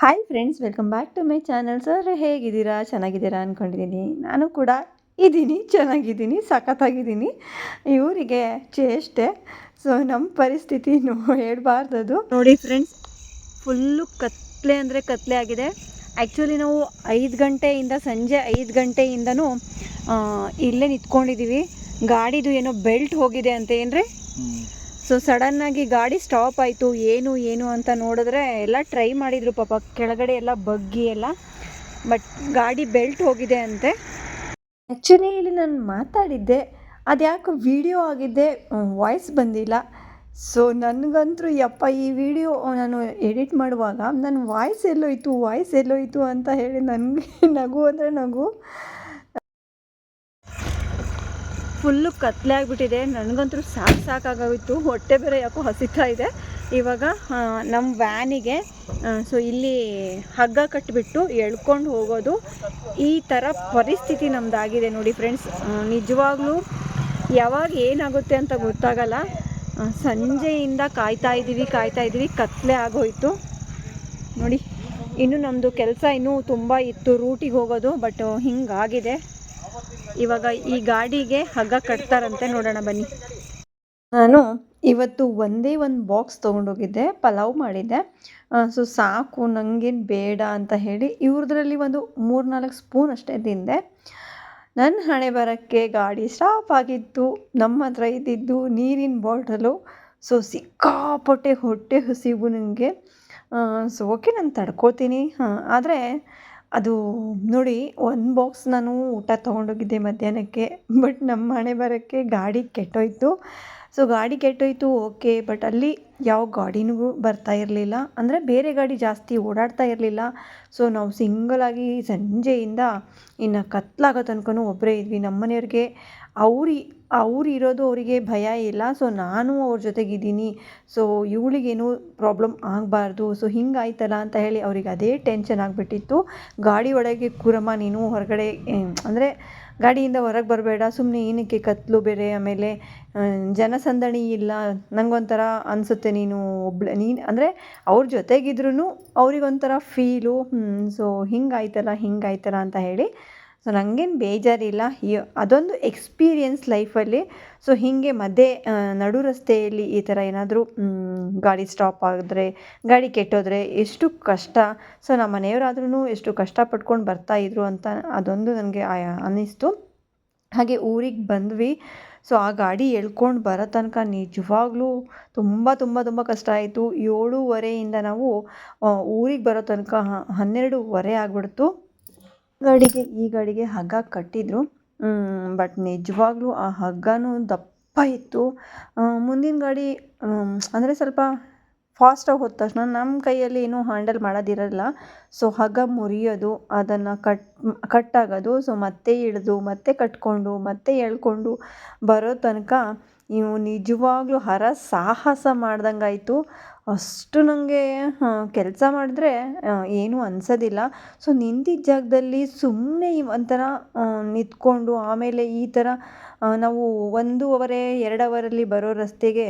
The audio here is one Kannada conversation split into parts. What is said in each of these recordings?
Hi friends welcome back to my channel sir ಹೇಗಿದ್ದೀರಾ? ಚೆನ್ನಾಗಿದ್ದೀರಾ ಅಂದ್ಕೊಂಡಿದ್ದೀನಿ ನಾನು ಕೂಡ ಇದ್ದೀನಿ, ಚೆನ್ನಾಗಿದ್ದೀನಿ, ಸಖತ್ತಾಗಿದ್ದೀನಿ. ಇವರಿಗೆ ಚೇಷ್ಟೆ ಸೊ ನಮ್ಮ ಪರಿಸ್ಥಿತಿ ಹೇಳ್ಬಾರ್ದದು. ನೋಡಿ ಫ್ರೆಂಡ್ಸ್ ಫುಲ್ಲು ಕತ್ಲೆ ಅಂದರೆ ಕತ್ಲೆ ಆಗಿದೆ. ಆ್ಯಕ್ಚುಲಿ ನಾವು ಐದು ಗಂಟೆಯಿಂದ ಸಂಜೆ ಐದು ಗಂಟೆಯಿಂದನೂ ಇಲ್ಲೇ ನಿಂತ್ಕೊಂಡಿದ್ದೀವಿ ಗಾಡಿದು ಏನೋ ಬೆಲ್ಟ್ ಹೋಗಿದೆ ಅಂತ ಏನ್ರಿ? ಸೊ ಸಡನ್ನಾಗಿ ಗಾಡಿ ಸ್ಟಾಪ್ ಆಯಿತು, ಏನು ಏನು ಅಂತ ನೋಡಿದ್ರೆ ಎಲ್ಲ ಟ್ರೈ ಮಾಡಿದರು ಪಾಪ. ಕೆಳಗಡೆ ಎಲ್ಲ ಬಗ್ಗಿ ಎಲ್ಲ ಬಟ್ ಗಾಡಿ ಬೆಲ್ಟ್ ಹೋಗಿದೆ ಅಂತೆ. ಆ್ಯಕ್ಚುಲಿ ಇಲ್ಲಿ ನಾನು ಮಾತಾಡಿದ್ದೆ, ಅದ್ಯಾಕೆ ವಿಡಿಯೋ ಆಗಿದ್ದೆ ವಾಯ್ಸ್ ಬಂದಿಲ್ಲ. ಸೊ ನನಗಂತೂ ಯಪ್ಪ, ಈ ವಿಡಿಯೋ ನಾನು ಎಡಿಟ್ ಮಾಡುವಾಗ ನನ್ನ ವಾಯ್ಸ್ ಎಲ್ಲೋಯ್ತು ವಾಯ್ಸ್ ಎಲ್ಲೋಯ್ತು ಅಂತ ಹೇಳಿ ನನಗೆ ನಗು ಅಂದರೆ ನಗು. ಫುಲ್ಲು ಕತ್ಲೆ ಆಗಿಬಿಟ್ಟಿದೆ. ನನಗಂತೂ ಸಾಕು ಸಾಕಾಗೋಯ್ತು. ಹೊಟ್ಟೆ ಬೇರೆ ಯಾಕೋ ಹಸಿತಾ ಇದೆ. ಇವಾಗ ನಮ್ಮ ವ್ಯಾನಿಗೆ ಸೊ ಇಲ್ಲಿ ಹಗ್ಗ ಕಟ್ಟಿಬಿಟ್ಟು ಎಳ್ಕೊಂಡು ಹೋಗೋದು. ಈ ಥರ ಪರಿಸ್ಥಿತಿ ನಮ್ಮದಾಗಿದೆ ನೋಡಿ ಫ್ರೆಂಡ್ಸ್ ನಿಜವಾಗ್ಲೂ ಯಾವಾಗ ಏನಾಗುತ್ತೆ ಅಂತ ಗೊತ್ತಾಗಲ್ಲ. ಸಂಜೆಯಿಂದ ಕಾಯ್ತಾ ಇದ್ದೀವಿ ಕಾಯ್ತಾ ಇದ್ದೀವಿ ಕತ್ಲೆ ಆಗೋಯ್ತು. ನೋಡಿ, ಇನ್ನು ನಮ್ಮದು ಕೆಲಸ ಇನ್ನೂ ತುಂಬ ಇತ್ತು. ರೂಟಿಗೆ ಹೋಗೋದು ಬಟ್ ಹಿಂಗಾಗಿದೆ. ಇವಾಗ ಈ ಗಾಡಿಗೆ ಹಗ್ಗ ಕಟ್ತಾರಂತೆ ನೋಡೋಣ ಬನ್ನಿ. ನಾನು ಇವತ್ತು ಒಂದೇ ಒಂದು ಬಾಕ್ಸ್ ತೊಗೊಂಡೋಗಿದ್ದೆ, ಪಲಾವ್ ಮಾಡಿದ್ದೆ. ಸೊ ಸಾಕು ನನಗೇನು ಬೇಡ ಅಂತ ಹೇಳಿ ಇವ್ರದ್ರಲ್ಲಿ ಒಂದು ಮೂರು ನಾಲ್ಕು ಸ್ಪೂನ್ ಅಷ್ಟೇ ತಿಂದೆ. ನನ್ನ ಹಣೆ ಬರೋಕ್ಕೆ ಗಾಡಿ ಸ್ಟಾಪ್ ಆಗಿತ್ತು, ನಮ್ಮ ಹತ್ರ ಇದ್ದಿದ್ದು ನೀರಿನ ಬಾಟಲು. ಸೊ ಸಿಕ್ಕಾಪಟ್ಟೆ ಹೊಟ್ಟೆ ಹಸಿವು ನನಗೆ ಸೊ ಓಕೆ, ನಾನು ತಡ್ಕೋತೀನಿ. ಹಾಂ, ಆದರೆ ಅದು ನೋಡಿ ಒಂದು ಬಾಕ್ಸ್ ನಾನು ಊಟ ತೊಗೊಂಡೋಗಿದ್ದೆ ಮಧ್ಯಾಹ್ನಕ್ಕೆ ಬಟ್ ನಮ್ಮ ಮನೆ ಬರೋಕ್ಕೆ ಗಾಡಿ ಕೆಟ್ಟೋಯ್ತು. ಸೊ ಗಾಡಿ ಕೆಟ್ಟೋಯ್ತು ಓಕೆ ಬಟ್ ಅಲ್ಲಿ ಯಾವ ಗಾಡಿನೂ ಬರ್ತಾ ಇರಲಿಲ್ಲ. ಅಂದರೆ ಬೇರೆ ಗಾಡಿ ಜಾಸ್ತಿ ಓಡಾಡ್ತಾ ಇರಲಿಲ್ಲ. ಸೊ ನಾವು ಸಿಂಗಲಾಗಿ ಸಂಜೆಯಿಂದ ಇನ್ನು ಕತ್ಲಾಗೋ ತನಕನೂ ಒಬ್ಬರೇ ಇದ್ವಿ. ನಮ್ಮ ಮನೆಯವ್ರಿಗೆ ಅವ್ರು ಅವ್ರು ಇರೋದು ಅವರಿಗೆ ಭಯ ಇಲ್ಲ. ಸೊ ನಾನು ಅವ್ರ ಜೊತೆಗಿದ್ದೀನಿ ಸೊ ಇವಳಿಗೇನು ಪ್ರಾಬ್ಲಮ್ ಆಗಬಾರ್ದು. ಸೊ ಹಿಂಗಾಯ್ತಲ್ಲ ಅಂತ ಹೇಳಿ ಅವ್ರಿಗೆ ಅದೇ ಟೆನ್ಷನ್ ಆಗಿಬಿಟ್ಟಿತ್ತು. ಗಾಡಿ ಒಳಗೆ ಕೂರಮ್ಮ ನೀನು ಹೊರಗಡೆ ಅಂದರೆ ಗಾಡಿಯಿಂದ ಹೊರಗೆ ಬರಬೇಡ ಸುಮ್ಮನೆ ಏನಕ್ಕೆ ಕತ್ತಲು ಬೇರೆ, ಆಮೇಲೆ ಜನಸಂದಣಿ ಇಲ್ಲ ನನಗೊಂಥರ ಅನಿಸುತ್ತೆ ನೀನು ಒಬ್ಳೆ, ನೀನು, ಅಂದರೆ ಅವ್ರ ಜೊತೆಗಿದ್ರೂ ಅವ್ರಿಗೊಂಥರ ಫೀಲು ಸೊ ಹಿಂಗಾಯ್ತಲ್ಲ ಹಿಂಗಾಯ್ತಲ್ಲ ಅಂತ ಹೇಳಿ ಸೊ ನನಗೇನು ಬೇಜಾರಿಲ್ಲ. ಅದೊಂದು ಎಕ್ಸ್ಪೀರಿಯೆನ್ಸ್ ಲೈಫಲ್ಲಿ ಸೊ ಹೀಗೆ ಮಧ್ಯೆ ನಡು ರಸ್ತೆಯಲ್ಲಿ ಈ ಥರ ಏನಾದರೂ ಗಾಡಿ ಸ್ಟಾಪ್ ಆದರೆ, ಗಾಡಿ ಕೆಟ್ಟೋದ್ರೆ ಎಷ್ಟು ಕಷ್ಟ. ಸೊ ನಮ್ಮ ಮನೆಯವರಾದ್ರೂ ಎಷ್ಟು ಕಷ್ಟ ಕಷ್ಟಪಟ್ಕೊಂಡು ಬರ್ತಾಯಿದ್ರು ಅಂತ ಅದೊಂದು ನನಗೆ ಅನ್ನಿಸ್ತು ಹಾಗೆ ಊರಿಗೆ ಬಂದ್ವಿ. ಸೊ ಆ ಗಾಡಿ ಎಳ್ಕೊಂಡು ಬರೋ ತನಕ ನಿಜವಾಗ್ಲೂ ತುಂಬ ತುಂಬ ತುಂಬ ಕಷ್ಟ ಆಯಿತು. ಏಳೂವರೆಯಿಂದ ನಾವು ಊರಿಗೆ ಬರೋ ತನಕ ಹನ್ನೆರಡೂವರೆ ಆಗಿಬಿಡ್ತು. ಗಾಡಿಗೆ, ಈ ಗಾಡಿಗೆ ಹಗ್ಗ ಕಟ್ಟಿದ್ರು. ಬಟ್ ನಿಜವಾಗ್ಲೂ ಆ ಹಗ್ಗನೂ ದಪ್ಪ ಇತ್ತು. ಮುಂದಿನ ಗಾಡಿ ಅಂದರೆ ಸ್ವಲ್ಪ ಫಾಸ್ಟಾಗಿ ಹೋದ ತಕ್ಷಣ ನಮ್ಮ ಕೈಯಲ್ಲಿ ಏನೂ ಹ್ಯಾಂಡಲ್ ಮಾಡೋದಿರಲ್ಲ. ಸೊ ಹಗ್ಗ ಮುರಿಯೋದು, ಅದನ್ನು ಕಟ್ ಕಟ್ಟಾಗೋದು ಸೊ ಮತ್ತೆ ಇಳಿದು, ಮತ್ತೆ ಕಟ್ಕೊಂಡು, ಮತ್ತೆ ಎಳ್ಕೊಂಡು ಬರೋ ತನಕ ನೀವು ನಿಜವಾಗ್ಲೂ ಹರ ಸಾಹಸ ಮಾಡ್ದಂಗಾಯಿತು. ಅಷ್ಟು ನನಗೆ ಕೆಲಸ ಮಾಡಿದ್ರೆ ಏನೂ ಅನ್ಸೋದಿಲ್ಲ. ಸೊ ನಿಂತಿದ್ದ ಜಾಗದಲ್ಲಿ ಸುಮ್ಮನೆ ಒಂಥರ ನಿಂತ್ಕೊಂಡು ಆಮೇಲೆ ಈ ಥರ ನಾವು ಒಂದೂವರೆ ಎರಡು ಅವರಲ್ಲಿ ಬರೋ ರಸ್ತೆಗೆ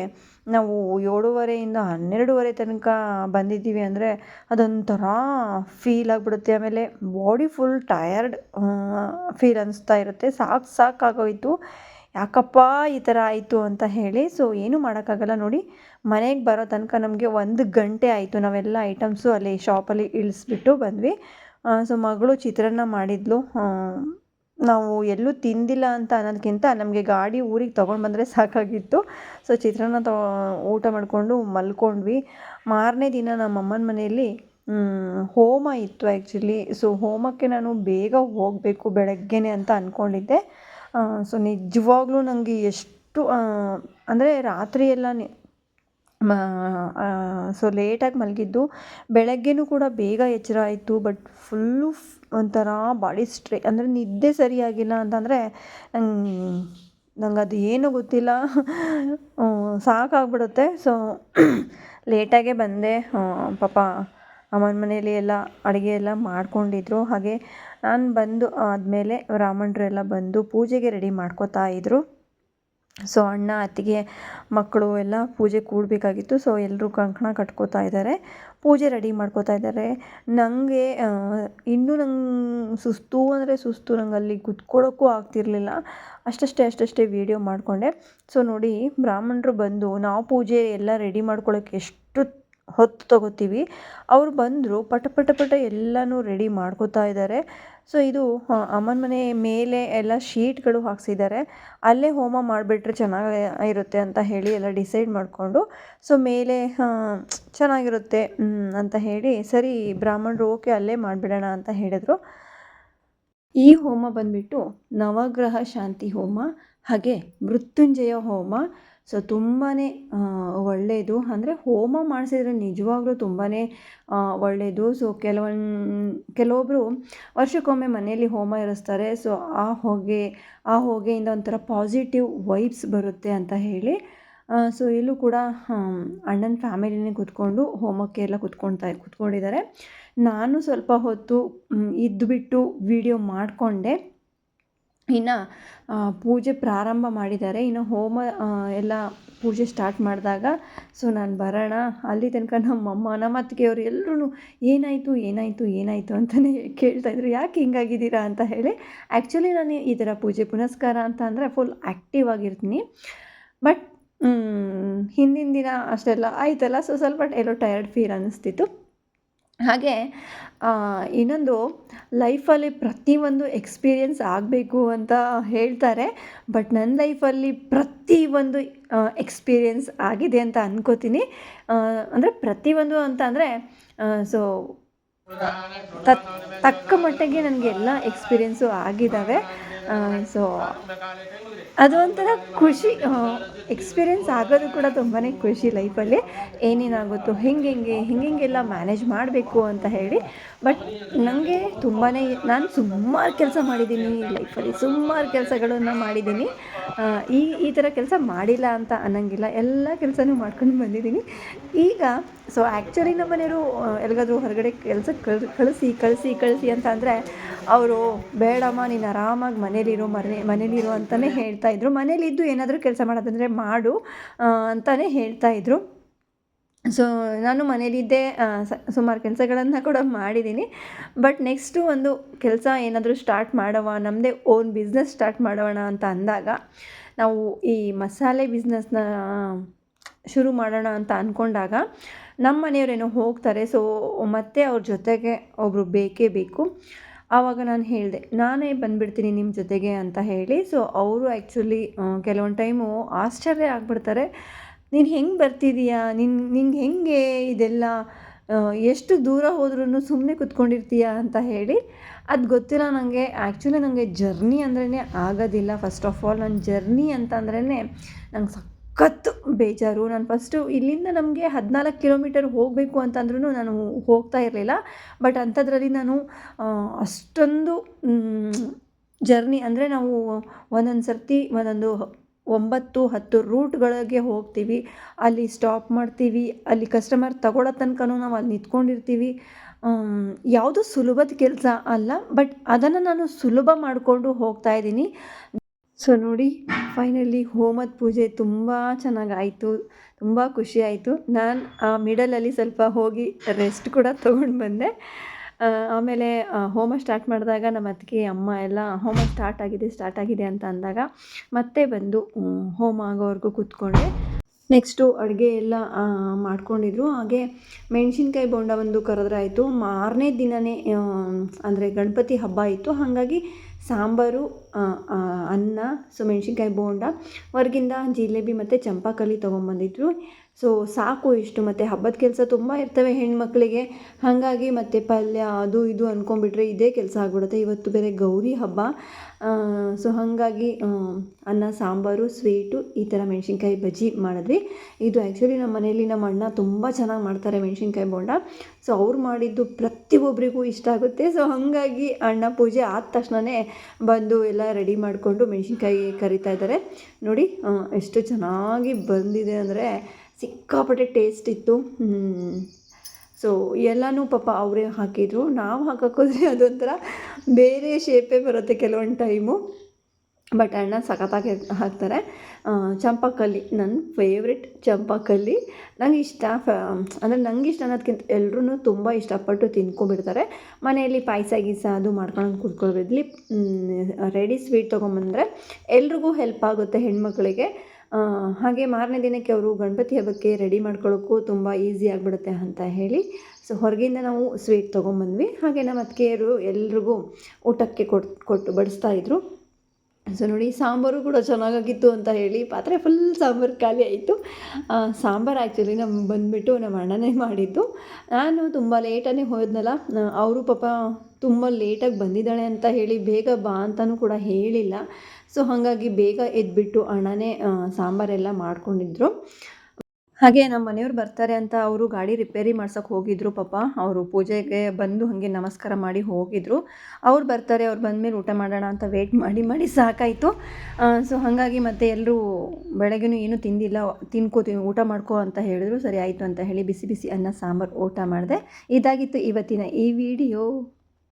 ನಾವು ಏಳುವರೆಯಿಂದ ಹನ್ನೆರಡೂವರೆ ತನಕ ಬಂದಿದ್ದೀವಿ ಅಂದರೆ ಅದೊಂಥರ ಫೀಲ್ ಆಗಿಬಿಡುತ್ತೆ. ಆಮೇಲೆ ಬಾಡಿ ಫುಲ್ ಟಯರ್ಡ್ ಫೀಲ್ ಅನಿಸ್ತಾ ಇರುತ್ತೆ. ಸಾಕು ಸಾಕಾಗೋಯ್ತು. ಯಾಕಪ್ಪ ಈ ಥರ ಆಯಿತು ಅಂತ ಹೇಳಿ ಸೊ ಏನೂ ಮಾಡೋಕ್ಕಾಗಲ್ಲ ನೋಡಿ, ಮನೆಗೆ ಬರೋ ತನಕ ನಮಗೆ ಒಂದು ಗಂಟೆ ಆಯಿತು. ನಾವೆಲ್ಲ ಐಟಮ್ಸು ಅಲ್ಲಿ ಶಾಪಲ್ಲಿ ಇಳಿಸ್ಬಿಟ್ಟು ಬಂದ್ವಿ. ಸೊ ಮಗಳು ಚಿತ್ರಾನ್ನ ಮಾಡಿದ್ಲು. ನಾವು ಎಲ್ಲೂ ತಿಂದಿಲ್ಲ ಅಂತ ಅನ್ನೋದಕ್ಕಿಂತ ನಮಗೆ ಗಾಡಿ ಊರಿಗೆ ತೊಗೊಂಡು ಬಂದರೆ ಸಾಕಾಗಿತ್ತು. ಸೊ ಚಿತ್ರಾನ್ನ ಊಟ ಮಾಡಿಕೊಂಡು ಮಲ್ಕೊಂಡ್ವಿ. ಮಾರನೇ ದಿನ ನಮ್ಮ ಅಮ್ಮನ ಮನೆಯಲ್ಲಿ, ಹೋಮ ಇತ್ತು ಆ್ಯಕ್ಚುಲಿ ಸೊ ಹೋಮಕ್ಕೆ ನಾನು ಬೇಗ ಹೋಗಬೇಕು ಬೆಳಗ್ಗೆನೆ ಅಂತ ಅಂದ್ಕೊಂಡಿದ್ದೆ ಸೊ ನಿಜವಾಗ್ಲೂ ನನಗೆ ಎಷ್ಟು ಅಂದರೆ ರಾತ್ರಿ ಎಲ್ಲ ನಿ ಸೊ ಲೇಟಾಗಿ ಮಲಗಿದ್ದು, ಬೆಳಗ್ಗೆನೂ ಕೂಡ ಬೇಗ ಎಚ್ಚರ ಆಯಿತು, ಬಟ್ ಫುಲ್ಲು ಒಂಥರ ಬಾಡಿ ಸ್ಟ್ರೇ, ಅಂದರೆ ನಿದ್ದೆ ಸರಿಯಾಗಿಲ್ಲ ಅಂತಂದರೆ ನಂಗೆ ಅದು ಏನೂ ಗೊತ್ತಿಲ್ಲ. ಸಾಕಾಗ್ಬಿಡುತ್ತೆ. ಸೊ, ಲೇಟಾಗೇ ಬಂದೆ. ಪಾಪ ಅಮ್ಮನ ಮನೆಯಲ್ಲಿ ಎಲ್ಲ ಅಡುಗೆ ಎಲ್ಲ ಮಾಡ್ಕೊಂಡಿದ್ರು. ಹಾಗೆ ನಾನು ಬಂದು ಆದಮೇಲೆ ರಾಮಣ್ಣರು ಎಲ್ಲ ಬಂದು ಪೂಜೆಗೆ ರೆಡಿ ಮಾಡ್ಕೋತಾ ಇದ್ದರು ಸೊ ಅಣ್ಣ, ಅತ್ತಿಗೆ, ಮಕ್ಕಳು ಎಲ್ಲ ಪೂಜೆ ಕೂಡಬೇಕಾಗಿತ್ತು. ಸೊ ಎಲ್ಲರೂ ಕಂಕಣ ಕಟ್ಕೋತಾ ಇದ್ದಾರೆ. ಪೂಜೆ ರೆಡಿ ಮಾಡ್ಕೋತಾ ಇದ್ದಾರೆ. ನನಗೆ ಇನ್ನೂ ನಂಗೆ ಸುಸ್ತು ಅಂದರೆ ಸುಸ್ತು. ನಂಗೆ ಅಲ್ಲಿ ಕುತ್ಕೊಳ್ಳೋಕ್ಕೂ ಆಗ್ತಿರಲಿಲ್ಲ. ಅಷ್ಟಷ್ಟೇ ಅಷ್ಟಷ್ಟೇ ವೀಡಿಯೋ ಮಾಡಿಕೊಂಡೆ. ಸೊ ನೋಡಿ, ಬ್ರಾಹ್ಮಣರು ಬಂದು ನಾವು ಪೂಜೆ ಎಲ್ಲ ರೆಡಿ ಮಾಡ್ಕೊಳ್ಳೋಕ್ಕೆ ಎಷ್ಟು ಹೊತ್ತು ತಗೋತೀವಿ. ಅವ್ರು ಬಂದರು, ಪಟ ಪಟ ಪಟ ಎಲ್ಲನೂ ರೆಡಿ ಮಾಡ್ಕೋತಾ ಇದ್ದಾರೆ ಸೊ ಇದು ಅಮ್ಮನ ಮನೆ ಮೇಲೆ ಎಲ್ಲ ಶೀಟ್ಗಳು ಹಾಕ್ಸಿದ್ದಾರೆ ಅಲ್ಲೇ ಹೋಮ ಮಾಡಿಬಿಟ್ರೆ ಚೆನ್ನಾಗಿ ಇರುತ್ತೆ ಅಂತ ಹೇಳಿ ಎಲ್ಲ ಡಿಸೈಡ್ ಮಾಡಿಕೊಂಡು ಸೊ ಮೇಲೆ ಚೆನ್ನಾಗಿರುತ್ತೆ ಅಂತ ಹೇಳಿ, ಸರಿ, ಬ್ರಾಹ್ಮಣರು ಓಕೆ ಅಲ್ಲೇ ಮಾಡಿಬಿಡೋಣ ಅಂತ ಹೇಳಿದರು. ಈ ಹೋಮ ಬಂದ್ಬಿಟ್ಟು ನವಗ್ರಹ ಶಾಂತಿ ಹೋಮ, ಹಾಗೆ ಮೃತ್ಯುಂಜಯ ಹೋಮ ಸೊ ತುಂಬಾ ಒಳ್ಳೆಯದು ಅಂದರೆ ಹೋಮ ಮಾಡಿಸಿದ್ರೆ ನಿಜವಾಗ್ಲೂ ತುಂಬಾ ಒಳ್ಳೆಯದು ಸೊ ಕೆಲವೊಂದು ಕೆಲವೊಬ್ಬರು ವರ್ಷಕ್ಕೊಮ್ಮೆ ಮನೆಯಲ್ಲಿ ಹೋಮ ಇರಿಸ್ತಾರೆ. ಸೊ ಆ ಹೊಗೆ, ಆ ಹೊಗೆಯಿಂದ ಒಂಥರ ಪಾಸಿಟಿವ್ ವೈಬ್ಸ್ ಬರುತ್ತೆ ಅಂತ ಹೇಳಿ ಸೊ ಇಲ್ಲೂ ಕೂಡ ಅಣ್ಣನ ಫ್ಯಾಮಿಲಿನೇ ಕೂತ್ಕೊಂಡು ಹೋಮಕ್ಕೆ ಎಲ್ಲ ಕುತ್ಕೊಳ್ತಾ ಕೂತ್ಕೊಂಡಿದ್ದಾರೆ. ನಾನು ಸ್ವಲ್ಪ ಹೊತ್ತು ಇದ್ದುಬಿಟ್ಟು ವಿಡಿಯೋ ಮಾಡಿಕೊಂಡೆ. ಇನ್ನು ಪೂಜೆ ಪ್ರಾರಂಭ ಮಾಡಿದ್ದಾರೆ. ಇನ್ನು ಹೋಮ ಎಲ್ಲ ಪೂಜೆ ಸ್ಟಾರ್ಟ್ ಮಾಡಿದಾಗ ಸೊ ನಾನು ಬರೋಣ. ಅಲ್ಲಿ ತನಕ ನಮ್ಮಮ್ಮ ನಮ್ಮ ಅತ್ತಿಗೆಯವರು ಎಲ್ಲರೂ ಏನಾಯಿತು ಏನಾಯಿತು ಏನಾಯಿತು ಅಂತಲೇ ಕೇಳ್ತಾಯಿದ್ರು ಯಾಕೆ ಹಿಂಗಾಗಿದ್ದೀರಾ ಅಂತ ಹೇಳಿ ಆ್ಯಕ್ಚುಲಿ ನಾನು ಈ ಥರ ಪೂಜೆ ಪುನಸ್ಕಾರ ಅಂತ ಅಂದರೆ ಫುಲ್ ಆ್ಯಕ್ಟಿವ್ ಆಗಿರ್ತೀನಿ. ಬಟ್ ಹಿಂದಿನ ದಿನ ಅಷ್ಟೆಲ್ಲ ಆಯ್ತಲ್ಲ ಸೊ ಸ್ವಲ್ಪ ಎಲ್ಲೋ ಟಯರ್ಡ್ ಫೀಲ್ ಅನ್ನಿಸ್ತಿತ್ತು ಹಾಗೆ ಇನ್ನೊಂದು, ಲೈಫಲ್ಲಿ ಪ್ರತಿಯೊಂದು ಎಕ್ಸ್ಪೀರಿಯೆನ್ಸ್ ಆಗಬೇಕು ಅಂತ ಹೇಳ್ತಾರೆ, ಬಟ್ ನನ್ನ ಲೈಫಲ್ಲಿ ಪ್ರತಿಯೊಂದು ಎಕ್ಸ್ಪೀರಿಯೆನ್ಸ್ ಆಗಿದೆ ಅಂತ ಅನ್ಕೋತೀನಿ. ಅಂದರೆ ಪ್ರತಿಯೊಂದು ಅಂತ ಅಂದರೆ ಸೊ ತಕ್ಕ ಮಟ್ಟಿಗೆ ನನಗೆ ಎಲ್ಲ ಎಕ್ಸ್ಪೀರಿಯೆನ್ಸು ಆಗಿದ್ದಾವೆ. ಸೊ ಅದು ಒಂಥರ ಖುಷಿ ಎಕ್ಸ್ಪೀರಿಯೆನ್ಸ್ ಆಗೋದು ಕೂಡ ತುಂಬಾ ಖುಷಿ ಲೈಫಲ್ಲಿ ಏನೇನಾಗುತ್ತೋ, ಹೆಂಗೆ ಹೆಂಗೆ ಹಿಂಗೆಲ್ಲ ಮ್ಯಾನೇಜ್ ಮಾಡಬೇಕು ಅಂತ ಹೇಳಿ. ಬಟ್ ನನಗೆ ತುಂಬಾ ನಾನು ಸುಮಾರು ಕೆಲಸ ಮಾಡಿದ್ದೀನಿ ಲೈಫಲ್ಲಿ ಸುಮಾರು ಕೆಲಸಗಳನ್ನು ಮಾಡಿದ್ದೀನಿ. ಈ ಈ ಥರ ಕೆಲಸ ಮಾಡಿಲ್ಲ ಅಂತ ಅನ್ನೋಂಗಿಲ್ಲ. ಎಲ್ಲ ಕೆಲಸನೂ ಮಾಡ್ಕೊಂಡು ಬಂದಿದ್ದೀನಿ. ಈಗ ಸೊ ಆ್ಯಕ್ಚುಲಿ ನಮ್ಮ ಮನೆಯವರು ಎಲ್ಲಿಗಾದರೂ ಹೊರಗಡೆ ಕೆಲಸಕ್ಕೆ ಕಳ್, ಕಳಿಸಿ ಕಳಿಸಿ ಕಳಿಸಿ ಅಂತ ಅಂದರೆ ಅವರು, ಬೇಡಮ್ಮ, ನೀನು ಆರಾಮಾಗಿ ಮನೇಲಿರು ಮನೆ ಮನೇಲಿರು ಅಂತಲೇ ಹೇಳ್ತಾಯಿದ್ರು ಮನೇಲಿದ್ದು ಏನಾದರೂ ಕೆಲಸ ಮಾಡೋದಂದರೆ ಮಾಡು ಅಂತಲೇ ಹೇಳ್ತಾಯಿದ್ರು ಸೊ ನಾನು ಮನೇಲಿದ್ದೇ ಸುಮಾರು ಕೆಲಸಗಳನ್ನು ಕೂಡ ಮಾಡಿದ್ದೀನಿ ಬಟ್ ನೆಕ್ಸ್ಟು ಒಂದು ಕೆಲಸ ಏನಾದರೂ ಸ್ಟಾರ್ಟ್ ಮಾಡೋವ ನಮ್ಮದೇ ಓನ್ ಬಿಸ್ನೆಸ್ ಸ್ಟಾರ್ಟ್ ಮಾಡೋಣ ಅಂತ ಅಂದಾಗ, ನಾವು ಈ ಮಸಾಲೆ ಬಿಸ್ನೆಸ್ನ ಶುರು ಮಾಡೋಣ ಅಂತ ಅಂದ್ಕೊಂಡಾಗ ನಮ್ಮ ಮನೆಯವರೇನೋ ಹೋಗ್ತಾರೆ ಸೊ ಮತ್ತೆ ಅವ್ರ ಜೊತೆಗೆ ಒಬ್ಬರು ಬೇಕೇ ಬೇಕು. ಆವಾಗ ನಾನು ಹೇಳಿದೆ, ನಾನೇ ಬಂದುಬಿಡ್ತೀನಿ ನಿಮ್ಮ ಜೊತೆಗೆ ಅಂತ ಹೇಳಿ. ಸೊ ಅವರು ಆ್ಯಕ್ಚುಲಿ ಕೆಲವೊಂದು ಟೈಮು ಆಶ್ಚರ್ಯ ಆಗಿಬಿಡ್ತಾರೆ. ನೀನು ಹೆಂಗೆ ಬರ್ತಿದೀಯಾ? ನಿನ್, ನಿಂಗೆ ಹೆಂಗೆ ಇದೆಲ್ಲ ಎಷ್ಟು ದೂರ ಹೋದ್ರೂ ಸುಮ್ಮನೆ ಕುತ್ಕೊಂಡಿರ್ತೀಯ ಅಂತ ಹೇಳಿ. ಅದು ಗೊತ್ತಿಲ್ಲ ನನಗೆ ಆ್ಯಕ್ಚುಲಿ ನನಗೆ ಜರ್ನಿ ಅಂದ್ರೇ ಆಗೋದಿಲ್ಲ. ಫಸ್ಟ್ ಆಫ್ ಆಲ್ ನನ್ನ ಜರ್ನಿ ಅಂತಂದ್ರೇ ನಂಗೆ ಸಖತ್ತು ಬೇಜಾರು. ನಾನು ಫಸ್ಟು ಇಲ್ಲಿಂದ ನಮಗೆ ಹದಿನಾಲ್ಕು ಕಿಲೋಮೀಟರ್ ಹೋಗಬೇಕು ಅಂತಂದ್ರೂ ನಾನು ಹೋಗ್ತಾ ಇರಲಿಲ್ಲ. ಬಟ್ ಅಂಥದ್ರಲ್ಲಿ ನಾನು ಅಷ್ಟೊಂದು ಜರ್ನಿ ಅಂದರೆ ನಾವು ಒಂದೊಂದು ಸರ್ತಿ ಒಂದೊಂದು ಒಂಬತ್ತು, ಹತ್ತು ರೂಟ್ಗಳಿಗೆ ಹೋಗ್ತೀವಿ. ಅಲ್ಲಿ ಸ್ಟಾಪ್ ಮಾಡ್ತೀವಿ. ಅಲ್ಲಿ ಕಸ್ಟಮರ್ ತಗೊಳ್ಳೋ ತನಕನೂ ನಾವು ಅಲ್ಲಿ ನಿಂತ್ಕೊಂಡಿರ್ತೀವಿ. ಯಾವುದು ಸುಲಭದ ಕೆಲಸ ಅಲ್ಲ. ಬಟ್ ಅದನ್ನು ನಾನು ಸುಲಭ ಮಾಡಿಕೊಂಡು ಹೋಗ್ತಾ ಇದ್ದೀನಿ. ಸೊ ನೋಡಿ ಫೈನಲಿ ಹೋಮದ ಪೂಜೆ ತುಂಬ ಚೆನ್ನಾಗಾಯಿತು, ತುಂಬ ಖುಷಿ ಆಯಿತು. ನಾನು ಆ ಮಿಡಲಲ್ಲಿ ಸ್ವಲ್ಪ ಹೋಗಿ ರೆಸ್ಟ್ ಕೂಡ ತೊಗೊಂಡು ಬಂದೆ. ಆಮೇಲೆ ಹೋಮ ಸ್ಟಾರ್ಟ್ ಮಾಡಿದಾಗ ನಮ್ಮ ಅತ್ತಿಗೆ ಅಮ್ಮ ಎಲ್ಲ ಹೋಮ ಸ್ಟಾರ್ಟ್ ಆಗಿದೆ ಸ್ಟಾರ್ಟ್ ಆಗಿದೆ ಅಂತ ಅಂದಾಗ ಮತ್ತೆ ಬಂದು, ಹೋಮ ಆಗೋವರೆಗೂ ಕೂತ್ಕೊಂಡೆ. ನೆಕ್ಸ್ಟು ಅಡುಗೆ ಎಲ್ಲ ಮಾಡ್ಕೊಂಡಿದ್ರು. ಹಾಗೆ ಮೆಣಸಿನ್ಕಾಯಿ ಬೋಂಡ ಒಂದು ಕರೆದ್ರಾಯಿತು. ಮಾರನೇ ದಿನವೇ ಅಂದರೆ ಗಣಪತಿ ಹಬ್ಬ ಇತ್ತು. ಹಾಗಾಗಿ ಸಾಂಬಾರು ಅನ್ನ ಸೊ ಮೆಣಸಿನ್ಕಾಯಿ ಬೋಂಡ ಹೊರಗಿಂದ ಜಿಲೇಬಿ ಮತ್ತು ಚಂಪಾಕಲಿ ತೊಗೊಂಬಂದಿದ್ರು ಸೊ ಸಾಕು ಇಷ್ಟು, ಮತ್ತು ಹಬ್ಬದ ಕೆಲಸ ತುಂಬ ಇರ್ತವೆ ಹೆಣ್ಮಕ್ಳಿಗೆ. ಹಾಗಾಗಿ ಮತ್ತು ಪಲ್ಯ, ಅದು ಇದು ಅಂದ್ಕೊಂಡ್ಬಿಟ್ರೆ ಇದೇ ಕೆಲಸ ಆಗ್ಬಿಡುತ್ತೆ. ಇವತ್ತು ಬೇರೆ ಗೌರಿ ಹಬ್ಬ. ಸೊ ಹಾಗಾಗಿ ಅನ್ನ, ಸಾಂಬಾರು, ಸ್ವೀಟು, ಈ ಥರ ಮೆಣಸಿನ್ಕಾಯಿ ಬಜ್ಜಿ ಮಾಡಿದ್ವಿ. ಇದು ಆ್ಯಕ್ಚುಲಿ ನಮ್ಮ ಮನೇಲಿ ನಮ್ಮ ಅಣ್ಣ ತುಂಬ ಚೆನ್ನಾಗಿ ಮಾಡ್ತಾರೆ ಮೆಣಸಿನ್ಕಾಯಿ ಬೋಂಡ. ಸೊ ಅವ್ರು ಮಾಡಿದ್ದು ಪ್ರತಿಯೊಬ್ಬರಿಗೂ ಇಷ್ಟ ಆಗುತ್ತೆ. ಸೊ ಹಾಗಾಗಿ ಅಣ್ಣ ಪೂಜೆ ಆದ ತಕ್ಷಣವೇ ಬಂದು ಎಲ್ಲ ರೆಡಿ ಮಾಡಿಕೊಂಡು ಮೆಣಸಿನ್ಕಾಯಿ ಕರಿತಾ ಇದ್ದಾರೆ. ನೋಡಿ ಎಷ್ಟು ಚೆನ್ನಾಗಿ ಬಂದಿದೆ ಅಂದರೆ ಸಿಕ್ಕಾಪಟ್ಟೆ ಟೇಸ್ಟ್ ಇತ್ತು. ಸೊ ಎಲ್ಲನೂ ಪಾಪ ಅವರೇ ಹಾಕಿದರು. ನಾವು ಹಾಕೋಕ್ಕೋದ್ರೆ ಅದೊಂಥರ ಬೇರೆ ಶೇಪೇ ಬರುತ್ತೆ ಕೆಲವೊಂದು ಟೈಮು ಬಟ್ ಅಣ್ಣ ಸಖತ್ತಾಗಿ ಹಾಕ್ತಾರೆ. ಚಂಪಕಲ್ಲಿ ನನ್ನ ಫೇವ್ರೆಟ್ ಚಂಪಕಲ್ಲಿ. ನಂಗೆ ಇಷ್ಟ ಅಂದರೆ ನಂಗೆ ಇಷ್ಟ ಅನ್ನೋದಕ್ಕಿಂತ ಎಲ್ಲರೂ ತುಂಬ ಇಷ್ಟಪಟ್ಟು ತಿನ್ಕೊಬಿಡ್ತಾರೆ ಮನೆಯಲ್ಲಿ ಪಾಯಸ ಗೀಸ ಅದು ಮಾಡ್ಕೊಂಡು ಕುಡ್ಕೊಳ್ಬದ್ಲಿ ರೆಡಿ ಸ್ವೀಟ್ ತೊಗೊಂಬಂದರೆ ಎಲ್ರಿಗೂ ಹೆಲ್ಪ್ ಆಗುತ್ತೆ ಹೆಣ್ಮಕ್ಳಿಗೆ. ಹಾಗೆ ಮಾರನೇ ದಿನಕ್ಕೆ ಅವರು ಗಣಪತಿ ಹಬ್ಬಕ್ಕೆ ರೆಡಿ ಮಾಡ್ಕೊಳ್ಳೋಕ್ಕೂ ತುಂಬ ಈಸಿ ಆಗಿಬಿಡುತ್ತೆ ಅಂತ ಹೇಳಿ. ಸೊ ಹೊರಗಿಂದ ನಾವು ಸ್ವೀಟ್ ತೊಗೊಂಬಂದ್ವಿ. ಹಾಗೆ ನಮ್ಮ ಅತ್ತಿಗೆಯರು ಎಲ್ರಿಗೂ ಊಟಕ್ಕೆ ಕೊಟ್ಟು ಕೊಟ್ಟು ಬಡಿಸ್ತಾ ಇದ್ರು. ಸೊ ನೋಡಿ ಸಾಂಬಾರು ಕೂಡ ಚೆನ್ನಾಗಾಗಿತ್ತು ಅಂತ ಹೇಳಿ ಪಾತ್ರೆ ಫುಲ್ ಸಾಂಬಾರು ಖಾಲಿ ಆಯಿತು. ಸಾಂಬಾರು ಆ್ಯಕ್ಚುಲಿ ನಮ್ಮ ಬಂದುಬಿಟ್ಟು ನಮ್ಮ ಅಣ್ಣನೇ ಮಾಡಿದ್ದು. ನಾನು ತುಂಬ ಲೇಟನೇ ಹೋದ್ನಲ್ಲ ಅವರು ಪಾಪ ತುಂಬ ಲೇಟಾಗಿ ಬಂದಿದ್ದಾಳೆ ಅಂತ ಹೇಳಿ ಬೇಗ ಬಾ ಅಂತಲೂ ಕೂಡ ಹೇಳಿಲ್ಲ. ಸೊ ಹಾಗಾಗಿ ಬೇಗ ಎದ್ಬಿಟ್ಟು ಅಣ್ಣನೇ ಸಾಂಬಾರೆಲ್ಲ ಮಾಡ್ಕೊಂಡಿದ್ರು. ಹಾಗೆ ನಮ್ಮ ಮನೆಯವ್ರು ಬರ್ತಾರೆ ಅಂತ ಅವರು ಗಾಡಿ ರಿಪೇರಿ ಮಾಡ್ಸೋಕೆ ಹೋಗಿದ್ರು ಪಾಪ. ಅವರು ಪೂಜೆಗೆ ಬಂದು ಹಾಗೆ ನಮಸ್ಕಾರ ಮಾಡಿ ಹೋಗಿದ್ರು. ಅವ್ರು ಬರ್ತಾರೆ, ಅವ್ರು ಬಂದಮೇಲೆ ಊಟ ಮಾಡೋಣ ಅಂತ ವೆಯ್ಟ್ ಮಾಡಿ ಮಾಡಿ ಸಾಕಾಯಿತು. ಸೊ ಹಾಗಾಗಿ ಮತ್ತೆ ಎಲ್ಲರೂ ಬೆಳಗ್ಗೆನೂ ಏನು ತಿಂದಿಲ್ಲ. ತಿನ್ಕೋತೀವಿ ಊಟ ಮಾಡ್ಕೋ ಅಂತ ಹೇಳಿದ್ರು. ಸರಿ, ಆಯಿತು ಅಂತ ಹೇಳಿ ಬಿಸಿ ಬಿಸಿ ಅನ್ನ, ಸಾಂಬಾರು, ಊಟ ಮಾಡಿದೆ. ಇದಾಗಿತ್ತು ಇವತ್ತಿನ ಈ ವಿಡಿಯೋ